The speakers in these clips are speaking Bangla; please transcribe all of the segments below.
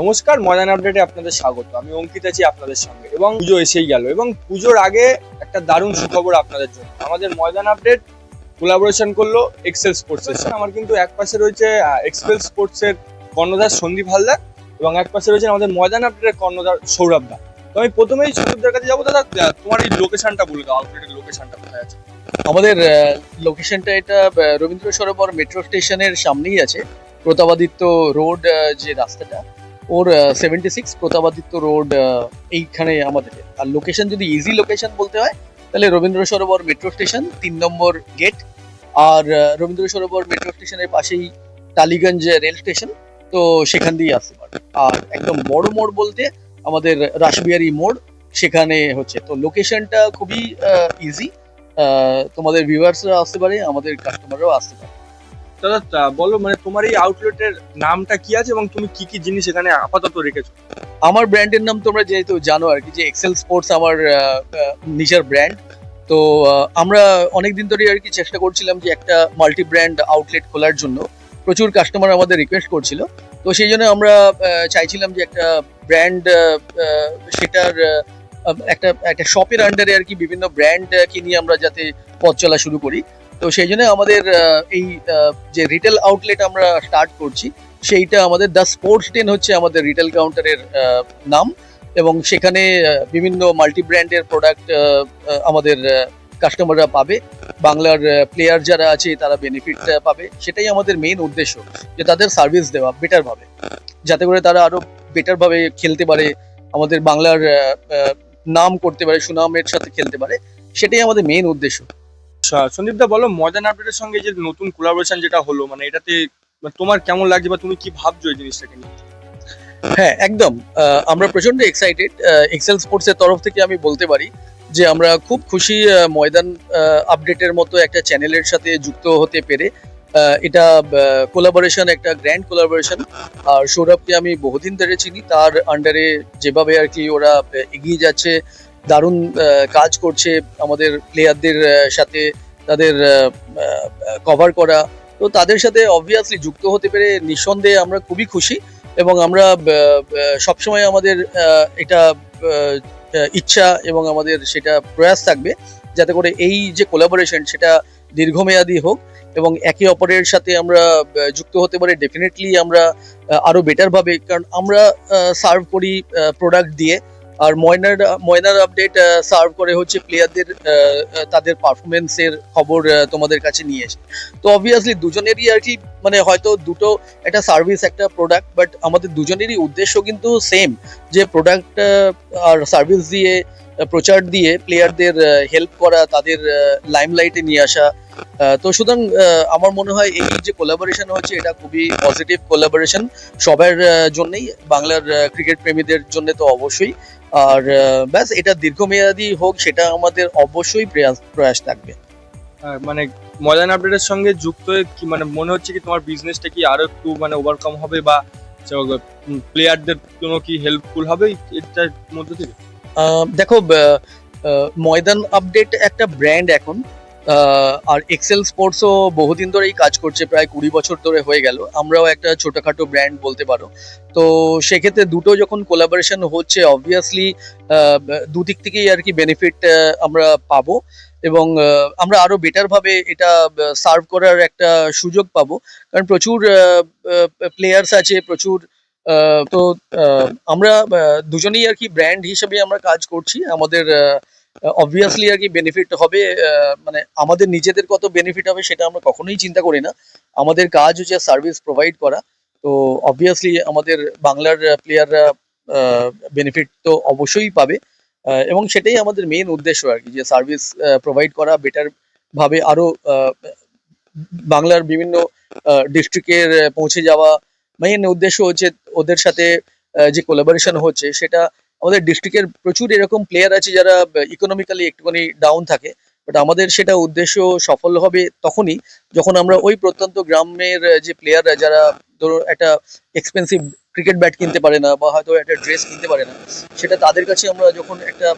নমস্কার ময়দান আপডেটে আপনাদের স্বাগত। আমি অঙ্কিত আছি আপনাদের সঙ্গে। এবং পুজো এসেই গেল। এবং পুজোর আগে একটা দারুণ সুখবর আপনাদের জন্য। আমাদের ময়দান আপডেট কোলাবোরেশন করল এক্সেল স্পোর্টস এর সাথে আমার কিন্তু এক পাশে রয়েছে এক্সেল স্পোর্টস এর কর্ণধার সন্দীপ হালদার এবং এক পাশে রয়েছে আমাদের ময়দান আপডেটের কর্ণধার সৌরভ দা। তো আমি প্রথমেই সৌরভদার কাছে যাব। দাদা তোমার এই লোকেশনটা বলে দাও আউটলেটের লোকেশনটা কোথায় আছে? আমাদের লোকেশনটা এটা রবীন্দ্র সরোবর মেট্রো স্টেশনের সামনেই আছে। প্রতাপাদিত্য রোড যে রাস্তাটা ওর সেভেন্টি সিক্স প্রতাপাদিত্য রোড এইখানে আমাদের। আর লোকেশন যদি ইজি লোকেশন বলতে হয়, তাহলে রবীন্দ্র সরোবর মেট্রো স্টেশন তিন নম্বর গেট আর রবীন্দ্র সরোবর মেট্রো স্টেশনের পাশেই টালিগঞ্জ রেল স্টেশন তো সেখান দিয়েই আসতে পারবে। আর একদম বড় মোড় বলতে আমাদের রাসবিহারি মোড়, সেখানে হচ্ছে। তো লোকেশনটা খুবই ইজি তোমাদের ভিউয়ার্সরা আসতে পারে, আমাদের কাস্টমাররাও আসতে পারে। দাদা বলো মানে তোমার এই আউটলেটের নামটা কি আছে এবং তুমি কি কি জিনিস এখানে আপাতত রেখেছো? আমার ব্র্যান্ডের নাম তোমরা যেহেতু জানো আর কি, যে এক্সেল স্পোর্টস আমার নিজের ব্র্যান্ড তো আমরা অনেক দিন ধরে আর কি চেষ্টা করছিলাম যে একটা মাল্টি ব্র্যান্ড আউটলেট খোলার জন্য। প্রচুর কাস্টমার আমাদের রিকোয়েস্ট করছিল। তো সেই জন্য আমরা চাইছিলাম যে একটা ব্র্যান্ড সেটার একটা একটা শপের আন্ডারে আর কি বিভিন্ন ব্র্যান্ড কে নিয়ে আমরা যাতে পথ চলা শুরু করি। তো সেই জন্য আমাদের এই যে রিটেল আউটলেট আমরা স্টার্ট করছি, সেইটা আমাদের দ্য স্পোর্টস টেন হচ্ছে আমাদের রিটেল কাউন্টারের নাম। এবং সেখানে বিভিন্ন মাল্টি ব্র্যান্ডের প্রোডাক্ট আমাদের কাস্টমাররা পাবে। বাংলার প্লেয়ার যারা আছে, তারা বেনিফিট পাবে। সেটাই আমাদের মেইন উদ্দেশ্য, যে তাদের সার্ভিস দেওয়া বেটার ভাবে যাতে করে তারা আরও বেটার ভাবে খেলতে পারে, আমাদের বাংলার নাম করতে পারে, সুনামের সাথে খেলতে পারে। সেটাই আমাদের মেইন উদ্দেশ্য। সন্দীপ দা বলো ময়দান আপডেটের সঙ্গে যে নতুন কোলাবোরেশন যেটা হলো মানে এটাতে মানে তোমার কেমন লাগছে বা তুমি কি ভাবছ এই জিনিসটাকে নিয়ে? হ্যাঁ একদম। আমরা প্রচণ্ড এক্সাইটেড এক্সেল স্পোর্টস এর তরফ থেকে আমি বলতে পারি যে আমরা খুব খুশি ময়দান আপডেটের মতো একটা চ্যানেলের সাথে যুক্ত হতে পেরে এটা কোলাবোরেশন একটা গ্র্যান্ড কোলাবোরেশন আর সৌরভকে আমি বহুদিন ধরে চিনি, তার আন্ডারে যেভাবে আর কি ওরা এগিয়ে যাচ্ছে দারুণ কাজ করছে আমাদের প্লেয়ারদের সাথে তাদের কভার করা। তো তাদের সাথে অবভিয়াসলি যুক্ত হতে পেরে নিঃসন্দেহে আমরা খুবই খুশি এবং আমরা সবসময় আমাদের এটা ইচ্ছা এবং আমাদের সেটা প্রয়াস থাকবে যাতে করে এই যে কোলাবোরেশন সেটা দীর্ঘমেয়াদী হোক এবং একে অপরের সাথে আমরা যুক্ত হতে পারে ডেফিনেটলি আমরা আহ, আরও বেটার ভাবে। কারণ আমরা সার্ভ করি প্রোডাক্ট দিয়ে। আর ময়নার ময়নার আপডেট সার্ভ করে হচ্ছে প্লেয়ারদের তাদের পারফরমেন্সের খবর তোমাদের কাছে নিয়ে এসে। তো অবভিয়াসলি দুজনেরই আর কি মানে হয়তো দুটো একটা সার্ভিস একটা প্রোডাক্ট বাট আমাদের দুজনেরই উদ্দেশ্য কিন্তু সেম যে প্রোডাক্ট আর সার্ভিস দিয়ে প্রচার দিয়ে প্লেয়ারদের হেল্প করা, তাদের লাইমলাইটে নিয়ে আসা। তো সুতরাং আমার মনে হয় এই যে কোলাবোরেশন হচ্ছে এটা খুবই পজিটিভ কোলাবোরেশন সবার জন্যই বাংলার ক্রিকেট প্রেমীদের জন্য তো অবশ্যই। আর ব্যাস এটা দীর্ঘমেয়াদী হোক সেটা আমাদের অবশ্যই প্রয়াস প্রয়াস থাকবে। মানে ময়দান আপডেটের সঙ্গে যুক্ত কি মানে মনে হচ্ছে কি তোমার বিজনেসটা কি আরও একটু মানে ওভারকাম হবে বা প্লেয়ারদের কোনো কি হেল্পফুল হবে এটার মধ্যে থেকে? দেখো ময়দান আপডেট একটা ব্র্যান্ড এখন। আর এক্সেল স্পোর্টসও বহুদিন ধরেই কাজ করছে, প্রায় কুড়ি বছর ধরে হয়ে গেল। আমরাও একটা ছোটখাটো ব্র্যান্ড বলতে পারো। তো সেক্ষেত্রে দুটো যখন কোলাবোরেশন হচ্ছে অবভিয়াসলি দুদিক থেকেই আর কি বেনিফিট আমরা পাবো এবং আমরা আরও বেটার ভাবে এটা সার্ভ করার একটা সুযোগ পাবো। কারণ প্রচুর প্লেয়ার্স আছে, প্রচুর তো আমরা দুজনেই আর কি ব্র্যান্ড হিসেবে আমরা কাজ করছি। আমাদের অবভিয়াসলি আর কি বেনিফিট হবে আহ, মানে আমাদের নিজেদের কত বেনিফিট হবে সেটা আমরা কখনোই চিন্তা করি না। আমাদের কাজ হচ্ছে সার্ভিস প্রোভাইড করা। তো অবভিয়াসলি আমাদের বাংলার প্লেয়াররা বেনিফিট তো অবশ্যই পাবে। এবং সেটাই আমাদের মেইন উদ্দেশ্য আর কি যে সার্ভিস প্রোভাইড করা বেটার ভাবে আরও বাংলার বিভিন্ন ডিস্ট্রিক্টের পৌঁছে যাওয়া। মেইন উদ্দেশ্য হচ্ছে ওদের সাথে যে কোলাবোরেশন হচ্ছে সেটা আমাদের ডিস্ট্রিক্টের প্রচুর এরকম প্লেয়ার আছে যারা ইকোনমিক্যালি একটুখানি ডাউন থাকে। বাট আমাদের সেটা উদ্দেশ্য সফল হবে তখনই যখন আমরা ওই প্রত্যন্ত গ্রামের যে প্লেয়াররা যারা ধরো একটা এক্সপেন্সিভ ক্রিকেট ব্যাট কিনতে পারে না বা হয়তো একটা ড্রেস কিনতে পারে না, সেটা তাদের কাছে আমরা যখন একটা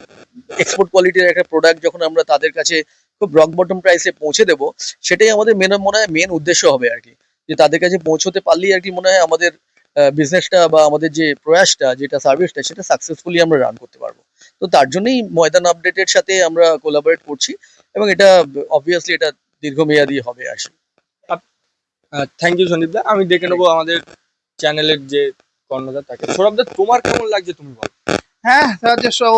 এক্সপোর্ট কোয়ালিটির একটা প্রোডাক্ট যখন আমরা তাদের কাছে খুব রক বটম প্রাইসে পৌঁছে দেবো, সেটাই আমাদের মেন, মনে হয় মেন উদ্দেশ্য হবে আর কি। যে তাদের কাছে পৌঁছতে পারলেই আর কি মনে হয় আমাদের বিজনেসটা বা আমাদের যে প্রয়াসটা, যেটা সার্ভিসটা সেটা সাকসেসফুলি আমরা রান করতে পারব। তো তার জন্যই ময়দান আপডেটের সাথে আমরা কোলাবোরেট করছি এবং এটা অবভিয়াসলি এটা দীর্ঘমেয়াদী হবে আসলে থ্যাংক ইউ সন্দীপ দা আমি দেখে নেব আমাদের চ্যানেলের যে কর্ণদা তাকে। সৌরভ দা, তোমার কেমন লাগছে তুমি বলো? হ্যাঁ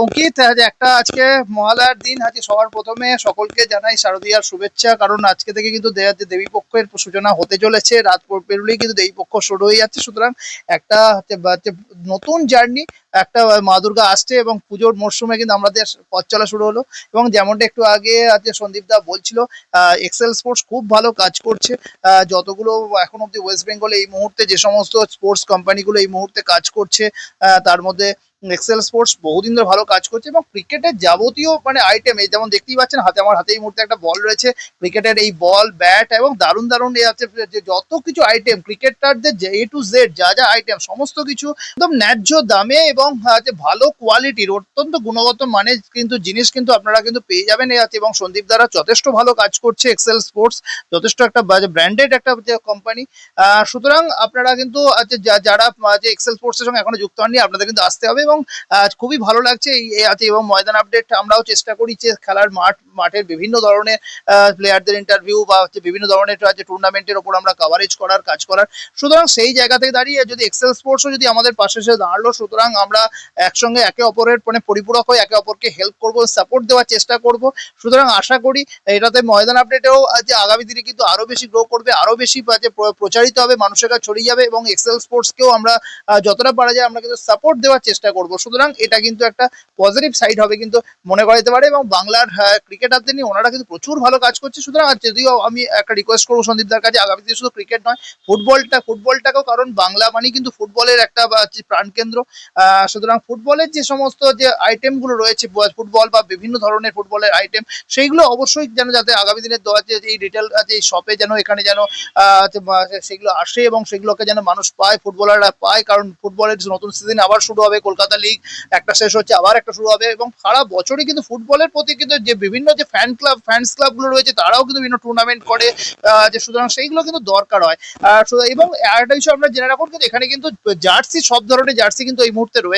অঙ্কিত একটা আজকে মহালয়ার দিন, আজকে সবার প্রথমে সকলকে জানাই শারদীয়ার শুভেচ্ছা, কারণ আজকে থেকে কিন্তু দেবীপক্ষের দেবী পক্ষের সূচনা হতে চলেছে, রাত পেরুলেই কিন্তু দেবী পক্ষ শুরু হয়ে যাচ্ছে, সুতরাং একটা নতুন জার্নি একটা মা দুর্গা আসছে এবং পুজোর মরশুমে কিন্তু আমাদের পথ চলা শুরু হলো। এবং যেমনটা একটু আগে আজকে সন্দীপ দা বলছিল এক্সেল স্পোর্টস খুব ভালো কাজ করছে। যতগুলো এখন অব্দি ওয়েস্ট বেঙ্গলে এই মুহূর্তে যে সমস্ত স্পোর্টস কোম্পানিগুলো এই মুহূর্তে কাজ করছে তার মধ্যে এক্সেল স্পোর্টস বহুদিন ধরে ভালো কাজ করছে এবং ক্রিকেটের যাবতীয় মানে আইটেম এই যেমন দেখতেই পাচ্ছেন, হাতে আমার হাতে এই মুহূর্তে একটা বল রয়েছে। ক্রিকেটের এই বল ব্যাট এবং দারুণ দারুণ এ আছে যে যত কিছু আইটেম ক্রিকেটারদের এ টু জেড যা যা আইটেম সমস্ত কিছু একদম ন্যায্য দামে এবং হচ্ছে ভালো কোয়ালিটির অত্যন্ত গুণগত মানের কিন্তু জিনিস কিন্তু আপনারা কিন্তু পেয়ে যাবেন এবং সন্দীপ দ্বারা যথেষ্ট ভালো কাজ করছে এক্সেল স্পোর্টস যথেষ্ট একটা ব্র্যান্ডেড একটা কোম্পানি সুতরাং আপনারা কিন্তু যারা যে এক্সেল স্পোর্টস এর সঙ্গে এখনও যুক্ত হননি, আপনাদের কিন্তু আসতে হবে এবং খুবই ভালো লাগছে এই এই আছে এবং ময়দান আপডেট আমরাও চেষ্টা করি যে খেলার মাঠ, মাঠের বিভিন্ন ধরনের প্লেয়ারদের ইন্টারভিউ বা, হচ্ছে বিভিন্ন ধরনের যে টুর্নামেন্টের ওপর আমরা কভারেজ করার, কাজ করার। সুতরাং সেই জায়গা থেকে দাঁড়িয়ে যদি এক্সেল স্পোর্টসও যদি আমাদের পাশে এসে দাঁড়াল, সুতরাং আমরা একসঙ্গে একে অপরের মানে পরিপূরক হয়ে একে অপরকে হেল্প করব সাপোর্ট দেওয়ার চেষ্টা করব। সুতরাং আশা করি এটাতে ময়দান আপডেটেও যে আগামী দিনে কিন্তু আরও বেশি গ্রো করবে, আরও বেশি যে প্রচারিত হবে, মানুষের কাছে ছড়িয়ে যাবে এবং এক্সেল স্পোর্টসকেও আমরা যতটা পারা যায় আমরা কিন্তু সাপোর্ট দেওয়ার চেষ্টা করব। সুতরাং এটা কিন্তু একটা পজিটিভ সাইড হবে কিন্তু মনে করা যেতে পারে এবং বাংলার ক্রিকেটারদের নিয়ে ওনারা কিন্তু প্রচুর ভালো কাজ করছে। সুতরাং যদিও আমি একটা রিকোয়েস্ট করব সন্দীপদার কাছে, আগামী দিনে শুধু ক্রিকেট নয় ফুটবলটা ফুটবলটাকেও কারণ বাংলা মানেই কিন্তু ফুটবলের একটা প্রাণকেন্দ্র। সুতরাং ফুটবলের যে সমস্ত যে আইটেমগুলো রয়েছে ফুটবল বা বিভিন্ন ধরনের ফুটবলের আইটেম সেইগুলো অবশ্যই যেন যাতে আগামী দিনের দেওয়া যে এই রিটেল যে শপে যেন এখানে যেন সেগুলো আসে এবং সেগুলোকে যেন মানুষ পায়, ফুটবলাররা পায়, কারণ ফুটবলের নতুন সিজন আবার শুরু হবে, কলকাতা লিগ একটা শেষ হচ্ছে, আবার একটা শুরু হবে এবং সারা বছরই কিন্তু ফুটবলের প্রতি কিন্তু যে বিভিন্ন যে ফ্যান ক্লাব ফ্যান্স ক্লাবগুলো রয়েছে, তারাও কিন্তু বিভিন্ন টুর্নামেন্ট করে যে সুতরাং সেইগুলো কিন্তু দরকার হয়। এবং আরেকটা বিষয় আমরা জেনে রাখুন কিন্তু এখানে কিন্তু জার্সি, সব ধরনের জার্সি কিন্তু এই মুহূর্তে রয়েছে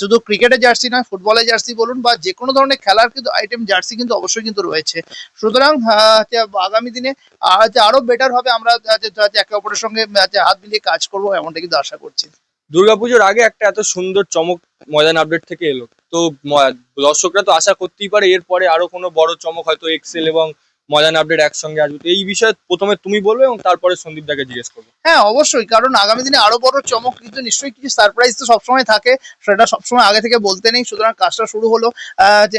শুধু ক্রিকেটের জার্সি নয় ফুটবলের জার্সি বলুন বা যে কোনো ধরনের খেলার কিন্তু আইটেম জার্সি কিন্তু অবশ্যই কিন্তু রয়েছে। সুতরাং আগামী দিনে আরও বেটার হবে। আমরা একে অপরের সঙ্গে হাত মিলিয়ে কাজ করব এমনটা কিন্তু আশা করছি। দুর্গাপুজোর আগে একটা এত সুন্দর, চমক ময়দান আপডেট থেকে এলো। তো দর্শকরা তো আশা করতেই পারে, এরপরে আরও কোনো বড় চমক হয়তো এক্সেল এবং ময়দান আপডেট একসঙ্গে আসবে। এই বিষয়ে প্রথমে তুমি বলবে এবং তারপরে সন্দীপ দাকে জিজ্ঞেস করব। হ্যাঁ অবশ্যই। কারণ আগামী দিনে আরও বড় চমক কিন্তু নিশ্চয়ই কিছু সারপ্রাইজ তো সবসময় থাকে। সেটা সবসময় আগে থেকে বলতে নেই। সুতরাং কাজটা শুরু হলো যে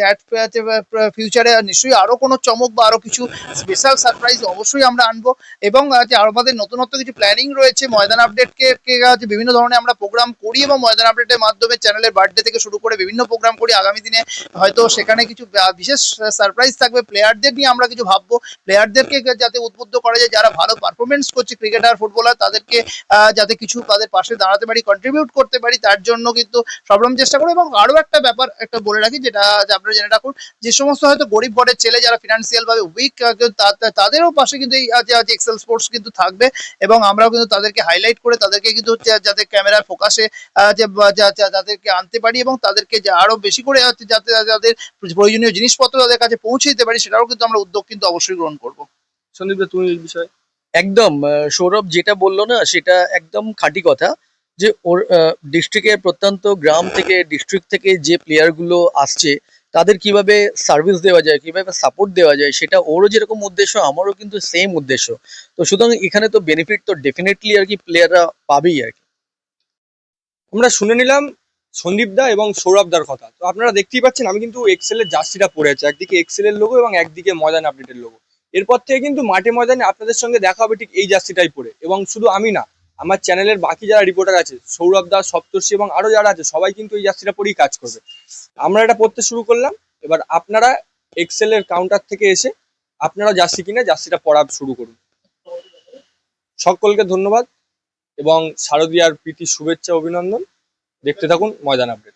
ফিউচারে নিশ্চয়ই আরও কোনো চমক বা আরও কিছু স্পেশাল সারপ্রাইজ অবশ্যই আমরা আনব। এবং যে আমাদের নতুনত্ব কিছু প্ল্যানিং রয়েছে, ময়দান আপডেটকে যে বিভিন্ন ধরনের আমরা প্রোগ্রাম করি এবং ময়দান আপডেটের মাধ্যমে চ্যানেলের বার্থডে থেকে শুরু করে বিভিন্ন প্রোগ্রাম করি, আগামী দিনে হয়তো সেখানে কিছু বিশেষ সারপ্রাইজ থাকবে। প্লেয়ারদের নিয়ে আমরা কিছু ভাববো। প্লেয়ারদেরকে যাতে উদ্বুদ্ধ করা যায়, যারা ভালো পারফরমেন্স করছে ক্রিকেটার ফুটবলার তাদেরকে যাতে কিছু তাদের পাশে দাঁড়াতে পারি কন্ট্রিবিউট করতে পারি, তার জন্য কিন্তু সবরকম চেষ্টা করব। এবং আরও একটা ব্যাপার, একটা বলে রাখি, যেটা আপনারা জেনে রাখুন, যে সমস্ত হয়তো গরিব ঘরের ছেলে যারা ফিনান্সিয়াল ভাবে উইক তাদেরও পাশে কিন্তু এই এক্সেল স্পোর্টস কিন্তু থাকবে। এবং আমরাও কিন্তু তাদেরকে হাইলাইট করে তাদেরকে কিন্তু যাতে ক্যামেরার ফোকাসে তাদেরকে আনতে পারি এবং তাদেরকে আরও বেশি করে যাতে যাদের প্রয়োজনীয় জিনিসপত্র তাদের কাছে পৌঁছে দিতে পারি, সেটাও কিন্তু আমরা উদ্যোগ কিন্তু অবশ্যই গ্রহণ করব। সন্দীপ তুমি এই বিষয়ে? একদম সৌরভ যেটা বলল না সেটা একদম খাঁটি কথা যে ওর ডিস্ট্রিক্টের প্রত্যন্ত গ্রাম থেকে ডিস্ট্রিক্ট থেকে যে প্লেয়ারগুলো আসছে তাদের কীভাবে সার্ভিস দেওয়া যায় কীভাবে সাপোর্ট দেওয়া যায় সেটা ওরও যেরকম উদ্দেশ্য আমারও কিন্তু সেম উদ্দেশ্য। তো সুতরাং এখানে তো বেনিফিট তো ডেফিনেটলি আর কি প্লেয়াররা পাবেই আর কি। আমরা শুনে নিলাম সন্দীপ দা এবং সৌরভ দার কথা। তো আপনারা দেখতেই পাচ্ছেন, আমি কিন্তু এক্সেলের জার্সিটা পরে আছি একদিকে এক্সেলের লোগো এবং একদিকে ময়দান আপডেটের লোগো এরপর থেকে কিন্তু মাঠে ময়দানে আপনাদের সঙ্গে দেখা হবে ঠিক এই জার্সিটাই পরে এবং শুধু আমি না, আমার চ্যানেলের বাকি যারা রিপোর্টার আছে, সৌরভ দাস সপ্তর্ষি এবং আরও যারা আছে, সবাই কিন্তু এই জার্সিটা পরেই কাজ করবে। আমরা এটা পড়তে শুরু করলাম। এবার আপনারা এক্সেলের কাউন্টার থেকে এসে আপনারা জার্সি কিনে জার্সিটা পড়া শুরু করুন। সকলকে ধন্যবাদ এবং শারদীয়ার প্রীতি শুভেচ্ছা, অভিনন্দন। দেখতে থাকুন ময়দান আপডেট